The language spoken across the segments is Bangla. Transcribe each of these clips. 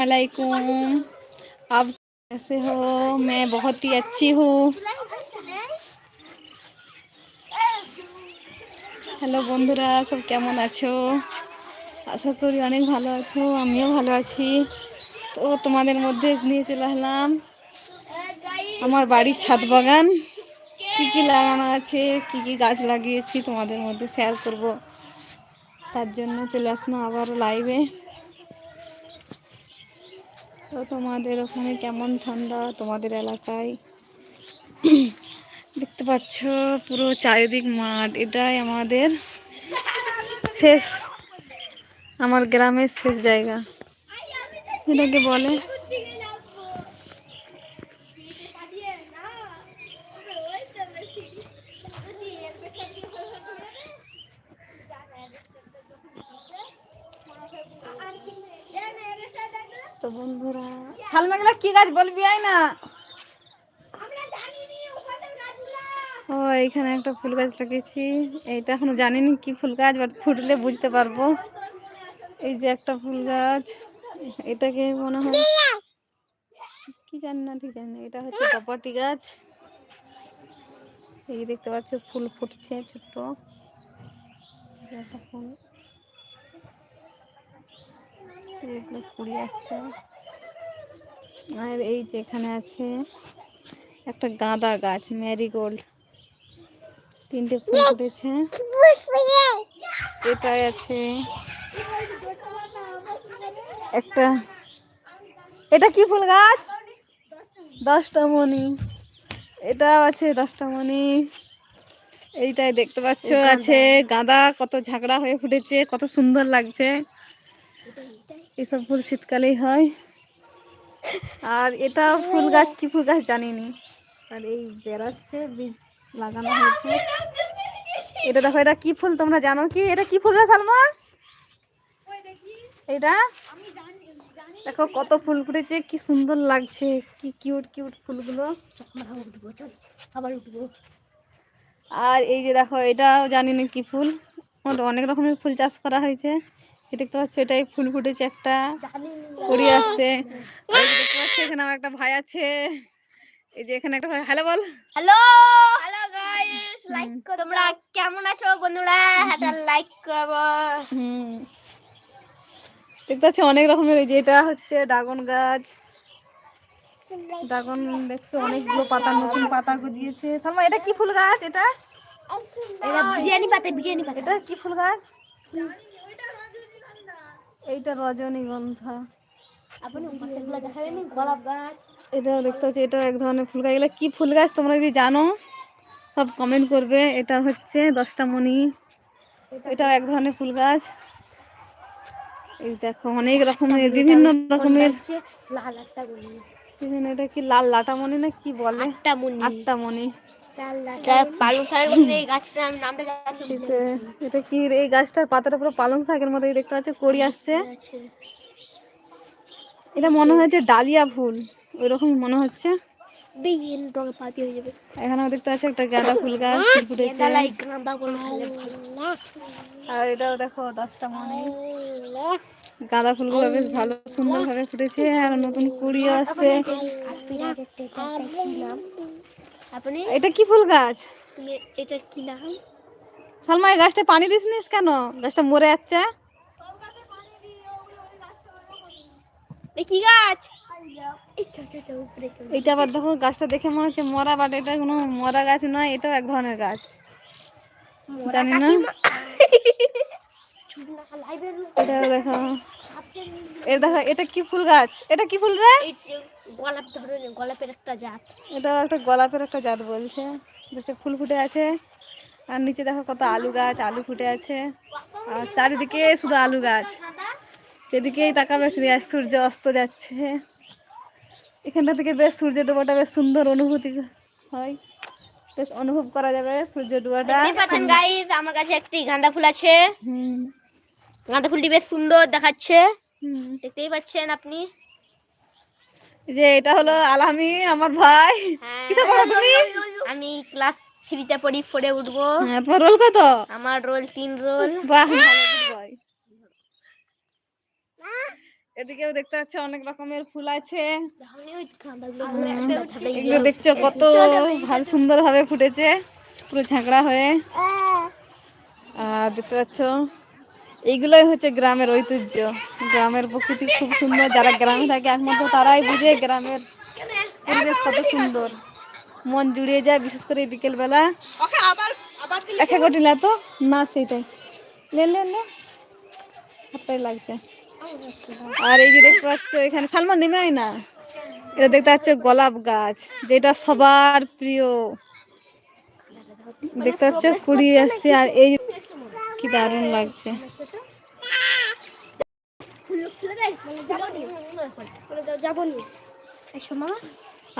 वालेकुम आप कैसे हो मैं बहुत ही अच्छी हूँ হ্যালো বন্ধুরা সব কেমন আছো আশা করি অনেক ভালো আছো আমিও ভালো আছি তো তোমাদের মধ্যে নিয়ে চলে আসলাম আমার বাড়ির ছাদ বাগান কী কী লাগানো আছে কি কি গাছ লাগিয়েছি তোমাদের মধ্যে শেয়ার করব তার জন্য চলে আসলাম আবার লাইভে তো তোমাদের ওখানে কেমন ঠান্ডা তোমাদের এলাকায়? দেখতে পাচ্ছ পুরো চারিদিক মাঠ, এটাই আমাদের শেষ, আমার গ্রামের শেষ জায়গা। এটাকে বলে তো বন্ধুরা সালমাগুলা কি গাছ বলবি আয় না। ও এইখানে একটা ফুল গাছ লাগিয়েছি। এইটা এখনও জানিনি কি ফুল গাছ বাট ফুটলে বুঝতে পারব। এই যে একটা ফুল গাছ। এটাকে মনে হয় কি জানি না ঠিক জানি না। এটা হচ্ছে কপাটি গাছ। এই দেখতে পাচ্ছ ফুল ফুটছে ছোট্ট। ফুল। কুড়ি আসছে। আর এই যে এখানে আছে একটা গাঁদা গাছ ম্যারিগোল্ড তিনটে ফুল ফুটেছে। এটাই আছে। একটা এটা কি ফুল গাছ? দশটা মণি এটাও আছে দশটা মণি এইটাই দেখতে পাচ্ছ আছে গাঁদা কত ঝাগড়া হয়ে ফুটেছে কত সুন্দর লাগছে। এসব ফুল শীতকালেই হয়। আর এটা ফুল গাছ, কি ফুল গাছ জানিনি। আর এই বেড়াচ্ছে, বীজ লাগানো হয়েছে। এটা দেখো, এটা কি ফুল তোমরা জানো কি? এটা কি ফুল গাছ, আলমা? এটা? দেখো কত ফুল ফুটেছে, কি সুন্দর লাগছে, কি কিউট কিউট ফুলগুলো। আবার উঠবো আর এই যে দেখো, এটাও জানি না কি ফুল। অনেক রকমের ফুল চাষ করা হয়েছে। দেখতে পাচ্ছ এটাই ফুল ফুটেছে একটা। কুড়ি আসছে। দেখতে পাচ্ছ এখানে আমার একটা ভাই আছে। এই যে এখানে একটা ভাই হ্যালো বল। হ্যালো। হ্যালো গাইস লাইক করো। তোমরা কেমন আছো বন্ধুরা? লাইক হুম। দেখতে পাচ্ছি অনেক রকমের এই যে এটা হচ্ছে ড্রাগন গাছ। ড্রাগন দেখছ অনেকগুলো পাতা নতুন পাতা গজিয়েছে। সালমা এটা কি ফুল গাছ এটা? এটা বিরিয়ানি পাতে বিরিয়ানি পাতে। এটা কি ফুল গাছ? এইটা রজনীগন্ধা আপনি গোলাপ গাছ? এটা দেখতে পাচ্ছি এটা এক ধরনের ফুল গাছ। এগুলো কি ফুল গাছ তোমরা যদি জানো সব কমেন্ট করবে। এটা হচ্ছে দশটা মণি এটা এক ধরনের ফুল গাছ। এই দেখো অনেক রকমের বিভিন্ন রকমের। লাল মনি বিভিন্ন এটা কি লাল লাটা মণি না কি বলে? আটটা মনি এটা- কি এই গাছটার পাতাটা পুরো পালং শাকের মতো দেখতে পাচ্ছি কড়ি আসছে। এটা মনে হচ্ছে ডালিয়া ফুল ওই রকম মনে হচ্ছে। হয়ে দেখতে পাচ্ছি একটা গাঁদা ফুল গাছ ফুটেছে। খেলে ভালো আর এটাও দেখো দশটা মনে। গাঁদা ফুলগুলো বেশ ভালো সুন্দর ভাবে ফুটেছে। আর নতুন কুড়িও আসছে। আপনি? এটা কি ফুল গাছ? এটার কি নাম? সালমা এই গাছটা পানি দিস নিস কেন? গাছটা মরে যাচ্ছে। কি গাছ। এইটা আবার দেখো গাছটা দেখে মনে হচ্ছে মরা বাট এটা কোনো মরা গাছ নয় এটাও এক ধরনের গাছ। জানি না। এটা দেখো। এটা দেখো এটা কি ফুল গাছ? এটা কি ফুল রে? গোলাপ ধরনের গোলাপের একটা জাত। এটা একটা গোলাপের একটা জাত বলছে। বেশি ফুল ফুটে আছে। আর নিচে দেখো কত আলু গাছ আলু ফুটে আছে। আর চারিদিকে শুধু আলু গাছ। যেদিকেই তাকাবে সূর্য অস্ত যাচ্ছে। এখানটা থেকে বেশ সূর্য ডোবাটা বেশ সুন্দর অনুভূতি হয়। বেশ অনুভব করা যাবে সূর্য ডোবাটা। পাচ্ছেন গাইস আমার কাছে একটি গাঁদা ফুল আছে। হুম। গাঁদা ফুলটি বেশ সুন্দর দেখাচ্ছে। দেখতেই পাচ্ছেন আপনি। যে এটা হলো আলামিন আমার ভাই। হ্যাঁ। কিসে পড়ো তুমি? আমি ক্লাস থ্রিতে পড়ি ফোরে উঠবো। হ্যাঁ রোল কত? আমার রোল তিন রোল। বাহ এদিকেও দেখতে পাচ্ছ অনেক রকমের ফুল আছে। এগুলো দেখছ কত ভালো সুন্দর ভাবে ফুটেছে পুরো ঝাঁকড়া হয়ে। আর দেখতে পাচ্ছ এইগুলোই হচ্ছে গ্রামের ঐতিহ্য। গ্রামের প্রকৃতি খুব সুন্দর যারা গ্রামে থাকে একমাত্র তারাই বুঝে গ্রামের পরিবেশ কত সুন্দর। মন জুড়িয়ে যায় বিশেষ করে বিকেল বেলা একা কোটি না তো? না সেটাই। লে লে লে। হাতটাই লাগছে। আর এই যে দেখতে পাচ্ছ এখানে সালমান নেমে আয় না। এটা দেখতে পাচ্ছ গোলাপ গাছ যেটা সবার প্রিয়। দেখতে পাচ্ছ কুড়ি আসছে আর এই কি দারুণ লাগছে।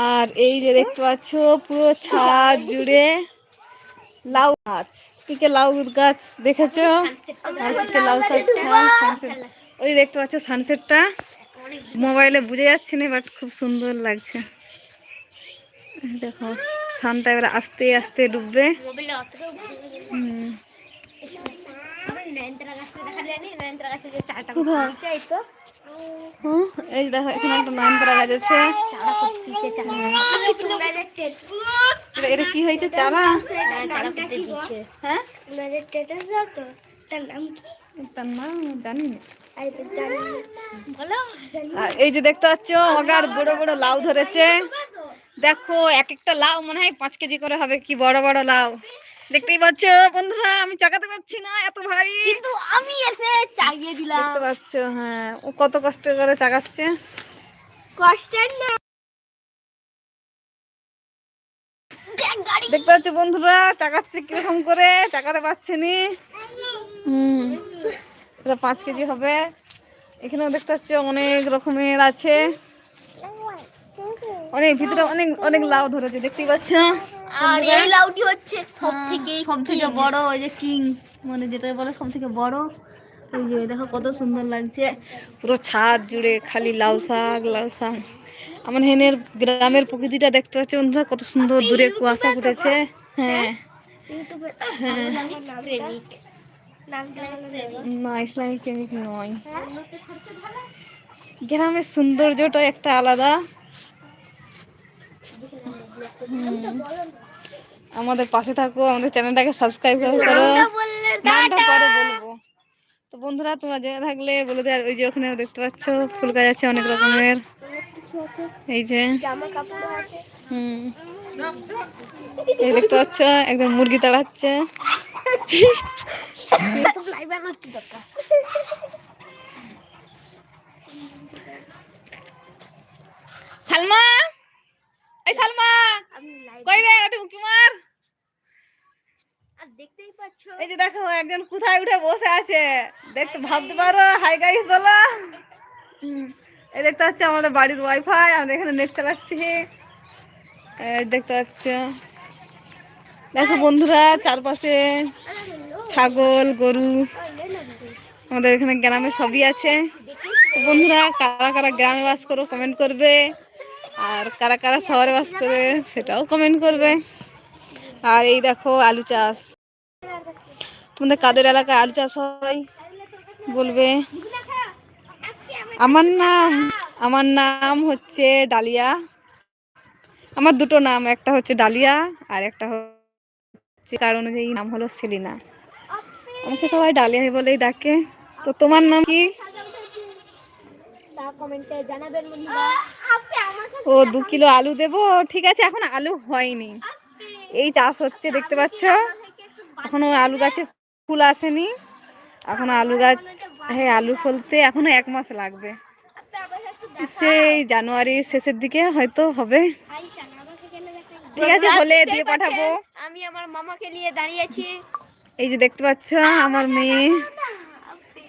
আর এই যে দেখতে পাচ্ছ পুরো ছাদ জুড়ে লাউ গাছ। কিকে লাউ গাছ দেখেছ? আর লাউ হ্যাঁ, ওই দেখতে পাচ্ছ সানসেটটা মোবাইলে বুঝে যাচ্ছে না বাট খুব সুন্দর লাগছে। দেখো সানটা এবার আস্তে আস্তে ডুববে। হুম। আমরা নয়নতারা গাছটা দেখা যায়নি নয়নতারা গাছে যে চাটা কোথায়? চাই তো হুম, এই দেখো এখানে একটা নয়নতারা গাছ। আছে এটা- এটা কি হয়েছে? চারা হ্যাঁ তোমরা যে স্ট্যাটাস দাও তো? তার নাম কি? তার নাম জানি না। আরে তো জানি না। বলো। আর এই যে দেখতে পাচ্ছ অগার বড় বড় লাউ ধরেছে। দেখো এক একটা লাউ মনে হয় পাঁচ কেজি করে হবে কি বড় বড় লাউ। দেখতেই পাচ্ছ বন্ধুরা আমি চাকাতে পারছি না এত ভারী। কিন্তু আমি এসে চাইয়ে দিলাম। দেখতে পাচ্ছ হ্যাঁ ও কত কষ্ট করে চাকাচ্ছে। কষ্টের না। দেখতে পাচ্ছ বন্ধুরা চাকাচ্ছে কীরকম করে চাকাতে পারছে নি। হুম এটা পাঁচ কেজি হবে। এখানেও দেখতে পাচ্ছ অনেক রকমের আছে। অনেক ভিতরে অনেক অনেক লাউ ধরেছে দেখতেই পাচ্ছ। আর এই লাউটি হচ্ছে সব থেকে সব থেকে বড় ওই যে কিং মানে যেটা বলে সব থেকে বড়। ওই যে দেখো কত সুন্দর লাগছে। পুরো ছাদ জুড়ে খালি লাউ শাক লাউ শাক। আমার হেনের গ্রামের প্রকৃতিটা দেখতে পাচ্ছি বন্ধুরা কত সুন্দর দূরে কুয়াশা ফুটেছে। হ্যাঁ। প্রেমিক না ইসলামিক প্রেমিক নয়। গ্রামের সৌন্দর্যটা একটা আলাদা। আমাদের পাশে থাকো আমাদের চ্যানেলটাকে সাবস্ক্রাইব করো। নামটা পরে বলব। তো বন্ধুরা তোমরা জেনে থাকলে বলে দেয় ওই যে ওখানে দেখতে পাচ্ছ ফুল গাছ আছে অনেক রকমের। এই যে হুম। এই দেখতে পাচ্ছ একদম মুরগি তাড়াচ্ছে। সালমা! এই সালমা কই রে ওটা উকি মার। আর দেখতেই পাচ্ছ। এই যে দেখো একজন কোথায় উঠে বসে আছে। দেখতে ভাবতে পারো। হাই গাইস বলো। এই দেখতে পাচ্ছ আমাদের বাড়ির ওয়াইফাই আমরা এখানে নেট চালাচ্ছি। এই দেখতে পাচ্ছ। দেখো বন্ধুরা চারপাশে ছাগল গরু আমাদের এখানে গ্রামে সবই আছে। বন্ধুরা কারা কারা গ্রামে বাস করো কমেন্ট করবে। আর কারা কারা শহরে বাস করে সেটাও কমেন্ট করবে। আর এই দেখো আলু চাষ। তোমাদের কাদের এলাকায় আলু চাষ হয় বলবে? আমার নাম আমার নাম হচ্ছে ডালিয়া। আমার দুটো নাম, একটা হচ্ছে ডালিয়া আর একটা হচ্ছে তার অনুযায়ী নাম হলো সেলিনা। আমাকে সবাই ডালিয়া বলেই ডাকে। তো তোমার নাম কি? কমেন্টে জানাবেন ও দু কিলো আলু দেবো? ঠিক আছে এখন আলু হয়নি। এই চাষ হচ্ছে দেখতে পাচ্ছ? এখনও আলু গাছে ফুল আসেনি। এখনও আলু গাছ হ্যাঁ আলু ফলতে এখনও এক মাস লাগবে। সেই জানুয়ারির শেষের দিকে হয়তো হবে। দেখাইছেন আমাকে কেন দেখাই ঠিক আছে হলে দিয়ে পাঠাবো। আমি আমার মামাকে নিয়ে দাঁড়িয়েছি। এই যে দেখতে পাচ্ছ আমার মেয়ে।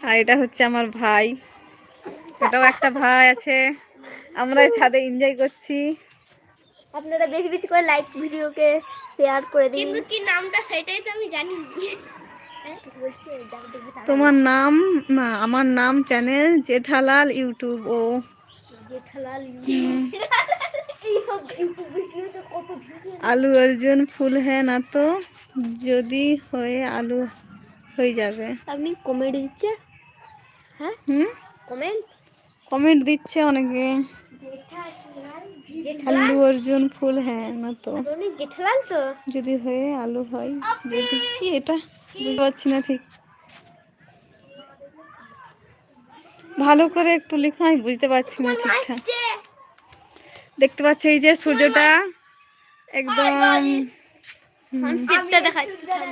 আর এটা হচ্ছে আমার ভাই। এটাও একটা ভাই আছে। আমরা ছাদে এনজয় করছি। আপনারা বেশি বেশি করে লাইক ভিডিওকে শেয়ার করে দিন। কিন্তু কি নামটা সেটাই তো আমি জানি তোমার নাম? না আমার নাম চ্যানেল জেঠালাল ইউটিউব ও। জেঠালাল আলু অর্জুন ফুল হ্যাঁ না তো? যদি হয়ে আলু হয়ে যাবে। আপনি কমেন্ট দিচ্ছে? হ্যাঁ? হুম? কমেন্ট কমেন্ট দিচ্ছে অনেকে। আলু, অর্জুন, ফুল হ্যাঁ না তো। যদি হয়ে আলু হয়, যদি কি এটা? বুঝতে পারছি না ঠিক। ভালো করে একটু লেখা, আমি বুঝতে পারছি না ঠিকঠাক। দেখতে পাচ্ছি এই যে সূর্যটা একদম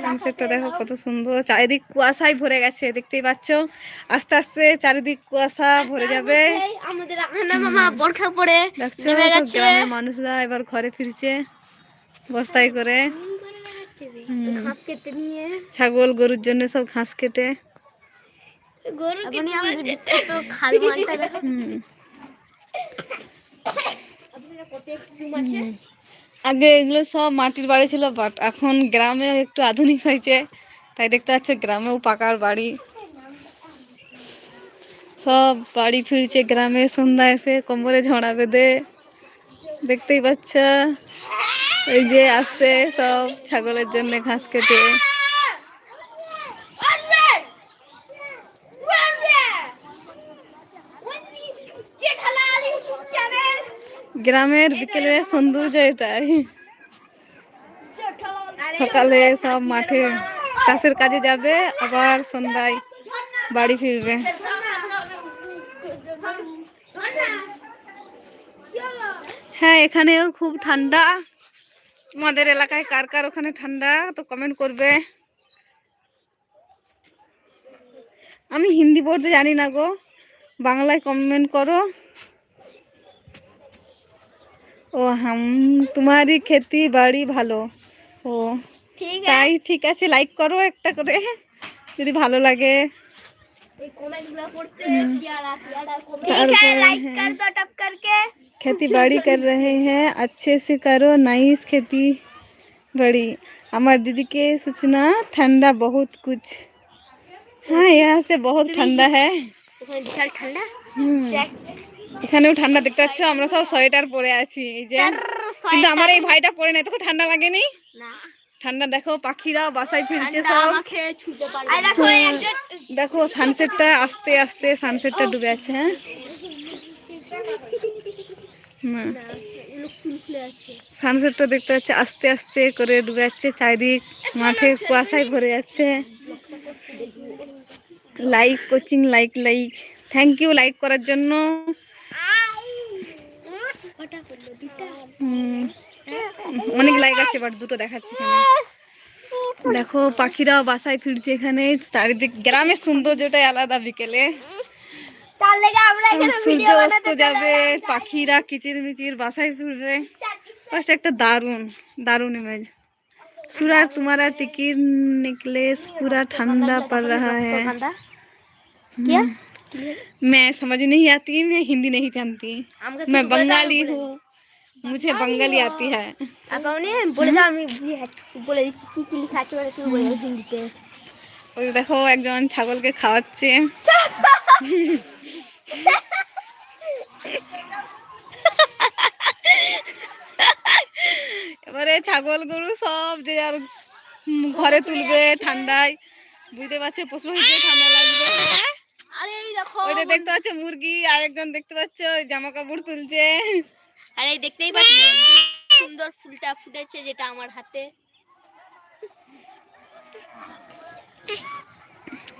সানসেটটা দেখো কত সুন্দর। চারিদিক কুয়াশায় ভরে গেছে দেখতেই পাচ্ছ। আস্তে আস্তে চারিদিক কুয়াশা ভরে যাবে। আমাদের আহানা মামা বরখা পরে দেখছ গ্রামের মানুষরা এবার ঘরে ফিরছে বস্তায় করে। ছাগল গরুর জন্য সব ঘাস কেটে। গরু আগে এগুলো সব মাটির বাড়ি ছিল বাট এখন গ্রামে একটু আধুনিক হয়েছে। তাই দেখতে পাচ্ছ গ্রামেও পাকার বাড়ি। সব বাড়ি ফিরছে গ্রামে সন্ধ্যা এসে কোমরে ঝড়া বেঁধে। দেখতেই পাচ্ছ, এই যে আসছে সব ছাগলের জন্য ঘাস কেটে। গ্রামের বিকেলের সৌন্দর্য এটাই। সকালে সব মাঠে চাষের কাজে যাবে, আবার সন্ধ্যায় বাড়ি ফিরবে। হ্যাঁ এখানেও খুব ঠান্ডা। আমাদের এলাকায় কার কার ওখানে ঠান্ডা, তো কমেন্ট করবে। আমি হিন্দি পড়তে জানি না গো, বাংলায় কমেন্ট করো। ও হাম তোমারই খেতি বাড়ি ভালো। ও তাই ঠিক আছে লাইক করো একটা করে যদি ভালো লাগে। खेती बाड़ी कर रहे हैं अच्छे से करो नाइस खेती बड़ी हमार दीदी के सूचना ठंडा बहुत कुछ हाँ यहाँ से बहुत ठंडा है ठंडा এখানেও ঠান্ডা দেখতে পাচ্ছ আমরা সব সোয়েটার পরে আছি এই যে। কিন্তু আমার এই ভাইটা পরে নাই তোকে ঠান্ডা লাগেনি? না। ঠান্ডা দেখো পাখিরাও বাসায় ফিরছে সব। দেখো সানসেটটা আস্তে আস্তে সানসেটটা ডুবে যাচ্ছে হ্যাঁ? আছে সানসেটটা দেখতে পাচ্ছি আস্তে আস্তে করে ডুবে যাচ্ছে চারিদিক মাঠে কুয়াশায় ভরে যাচ্ছে। Like coaching like like thank you like করার জন্য কটা করল দুটা হুম, অনেক লাইক আছে বাট দুটো দেখাচ্ছে এখানে দেখো পাখিরাও বাসায় ফিরছে এখানে চারিদিক গ্রামের সৌন্দর্যটাই আলাদা বিকেলে তার লেগে আমরা এখানে সূর্য ভিডিও অস্ত বানাতে যাবে পাখিরা কিচির মিচির বাসায় ফিরবে ফার্স্ট একটা দারুণ দারুণ इमेज पूरा तुम्हारा टिकिट नेकलेस पूरा ठंडा पड़ रहा है क्या मैं समझ नहीं आती मैं हिंदी नहीं जानती আমাকে मैं बंगाली हूँ मुझे बंगाली आती है আপনি বলে দাও আমি বলে দিচ্ছি কি কি লেখা আছে ওটা তুমি বলে দাও হিন্দিতে ওই দেখো একজন ছাগলকে খাওয়াচ্ছে এবারে ছাগল গরু সব যে আর উম ঘরে তুলবে ঠান্ডায় বুঝতে পারছে পশু হয়েছে ঠান্ডা লাগবে হ্যাঁ? আরে এই দেখো ওইটা দেখতে পাচ্ছ মুরগি আর একজন দেখতে পাচ্ছ জামা কাপড় তুলছে। আরে এই দেখতেই পাচ্ছি সুন্দর ফুলটা ফুটেছে যেটা আমার হাতে।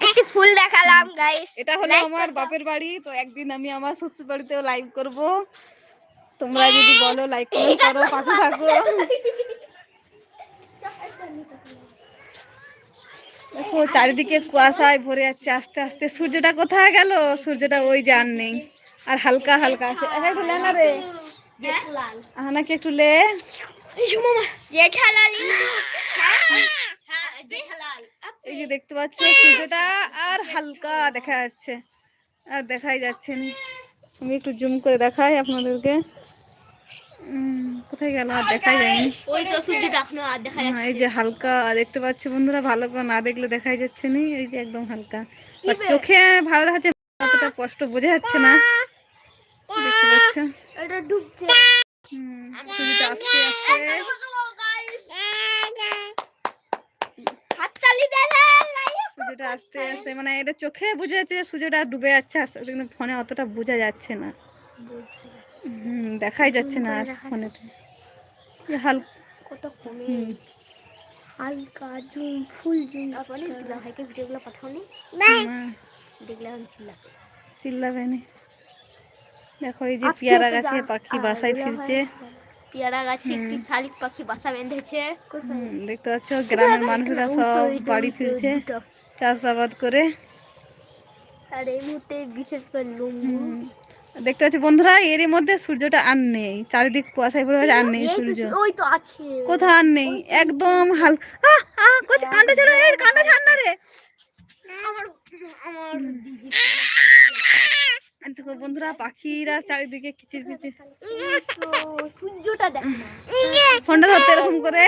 একটি ফুল দেখালাম গাইস এটা হলো আমার বাপের বাড়ি তো একদিন আমি আমার শ্বশুর বাড়িতেও লাইভ করব। তোমরা যদি বলো লাইক কমেন্ট করো পাশে থাকো। দেখো চারিদিকে কুয়াশায় ভরে যাচ্ছে আস্তে আস্তে। সূর্যটা কোথায় গেল? সূর্যটা ওই যে আর নেই। আর হালকা হালকা আছে। একা একটু লে না রে। জেঠালাল আহানাকে একটু লে। এই যে দেখতে পাচ্ছ সূর্যটা আর হালকা দেখা যাচ্ছে। আর দেখাই যাচ্ছে না। আমি একটু জুম করে দেখাই আপনাদেরকে। উম, কোথায় গেল? আর দেখাই যায়নি। ওই তো সূর্যটা এখনও আর দেখা হ্যাঁ, এই যে হালকা দেখতে পাচ্ছি বন্ধুরা ভালো করে না দেখলে দেখাই যাচ্ছে না। এই যে একদম হালকা। আর চোখে ভালো দেখাচ্ছে অতটা কষ্ট বোঝা যাচ্ছে না। দেখতে পাচ্ছ? এটা ডুবছে। হুম, সূর্যটা আস্তে আস্তে। সূর্যটা আস্তে আস্তে মানে এটা চোখে বোঝা যাচ্ছে যে সূর্যটা ডুবে যাচ্ছে আস্তে, কিন্তু ফোনে অতটা বোঝা যাচ্ছে না। হুম দেখাই যাচ্ছে না আর ফোনেতে। কমে হালকা জুম ফুল জুম। আপনি দুলা ভাইকে ভিডিওগুলো পাঠাওনি? না, দেখলে চিল্লাবে না দেখো এই যে পেয়ারা গাছে পাখি বাসায় ফিরছে। পেয়ারা গাছে একটি শালিক পাখি বাসা বেঁধেছে। দেখতে পাচ্ছ গ্রামের মানুষরা সব বাড়ি ফিরছে চাষাবাদ করে। আর এই মুহূর্তে বিশেষ করে দেখতে পাচ্ছি বন্ধুরা এরই মধ্যে সূর্যটা আর নেই। চারিদিক কুয়াশায় পড়ে গেছে আর নেই সূর্য। ওই তো আছে। কোথাও আর নেই একদম হালকা। আহ আহ কোচ ছিল এই কান্ডে ছাড় না রে। আমার আমার দিদি। দেখো বন্ধুরা পাখিরা চারিদিকে কিচির কিচির। সূর্যটা দেখ ফোনটা ধরতে এরকম করে।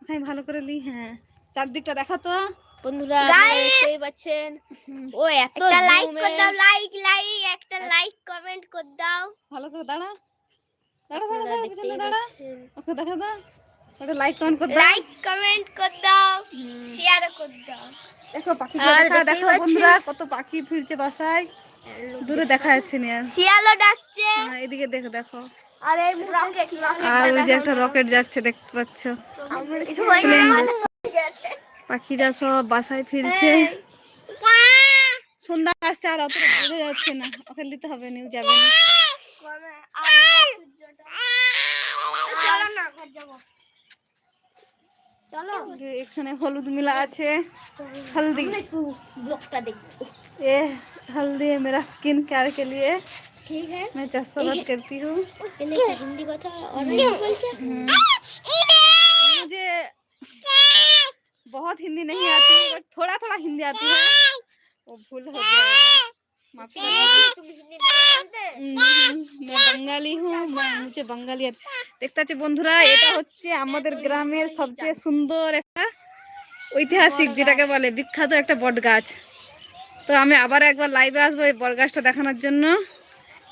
ওখানে ভালো করে লি হ্যাঁ। চারদিকটা দেখা তো। বন্ধুরা দেখতেই পাচ্ছেন ও এত একটা লাইক করে দাও লাইক লাইক একটা লাইক কমেন্ট করে দাও। ভালো করে দাঁড়া। দাঁড়া দাঁড়া দেখতেই পাচ্ছেন। ওকে দেখা দাও ওটা লাইক কমেন্ট করে দাও। লাইক কমেন্ট করে দাও শেয়ার করে দাও। দেখো পাখি বন্ধুরা কত পাখি ফিরছে বাসায়। দূরে দেখা যাচ্ছে না শিয়ালও ডাকছে। হ্যাঁ, এদিকে দেখো দেখো। আর এই রকেট আর ওই যে একটা রকেট যাচ্ছে দেখতে পাচ্ছ। পাখিরা সব বাসায় ফিরছে সন্ধ্যা আসছে আর অতটা বোঝা যাচ্ছে না ওকে নিতে হবে নিউ যাবে না চলো না ঘর যাবো চলো যে এখানে হলুদ মিলা আছে हल्दी একটু ব্লগটা দেখবো ये हल्दी है मेरा स्किन केयर के लिए ঠিক है मैं चाषाबाद करती हूँ এনে কি হিন্দি बहुत हिंदी नहीं आती बट थोड़ा थोड़ा हिंदी आती है वो भूल हो जाएगा माफ करना তুমি হিন্দি না জানতে हम्म, मैं बंगाली हूँ मैं मुझे बंगाली आती- দেখতে পাচ্ছি বন্ধুরা এটা হচ্ছে আমাদের গ্রামের সবচেয়ে সুন্দর একটা ঐতিহাসিক যেটাকে বলে বিখ্যাত একটা বট গাছ তো আমি আবার একবার লাইভে আসবো এই বট গাছটা দেখানোর জন্য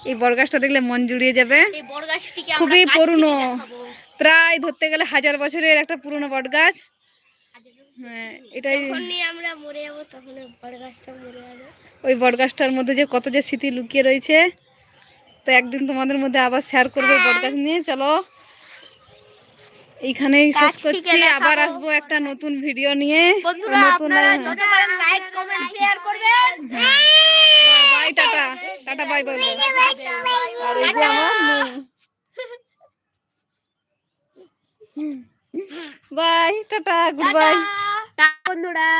এই বট গাছটা দেখলে মন জুড়িয়ে যাবে এই বড়গাছটিকে খুবই আমরা কাছ থেকে পুরনো। দেখাবো। প্রায় ধরতে গেলে হাজার বছরের একটা পুরনো বট গাছ হ্যাঁ এটাই যখনই আমরা মরে যাব তখন ওই বড়গাছটা মরে যাবে। ওই বট গাছটার মধ্যে যে কত যে স্মৃতি লুকিয়ে রয়েছে তো একদিন তোমাদের মধ্যে আবার শেয়ার করব বট গাছ নিয়ে। চলো এইখানেই শেষ করছি। আবার আসব একটা নতুন ভিডিও নিয়ে। বন্ধুরা নতুন আপনারা যত পারেন লাইক কমেন্ট শেয়ার করবেন। বাই টাটা। টাটা বাই বাই আর এই যে আমার বাই টাটা গুড বাই টা বন্ধুরা